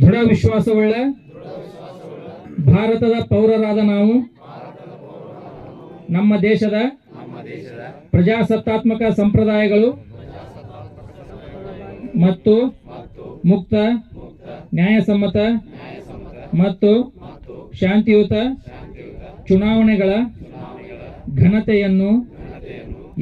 ದೃಢ ವಿಶ್ವಾಸವುಳ್ಳ ಭಾರತದ ಪೌರರಾದ ನಾವು. ನಮ್ಮ ದೇಶದ ಪ್ರಜಾಸತ್ತಾತ್ಮಕ ಸಂಪ್ರದಾಯಗಳು ಮತ್ತು ಮುಕ್ತ, ನ್ಯಾಯಸಮ್ಮತ ಮತ್ತು ಶಾಂತಿಯುತ ಚುನಾವಣೆಗಳ ಘನತೆಯನ್ನು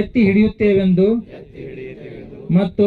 ಎತ್ತಿ ಹಿಡಿಯುತ್ತೇವೆಂದು ಮತ್ತು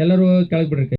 ಎಲ್ಲರೂ ಕೆಳಗೆ ಬಿಡ್ರಿ.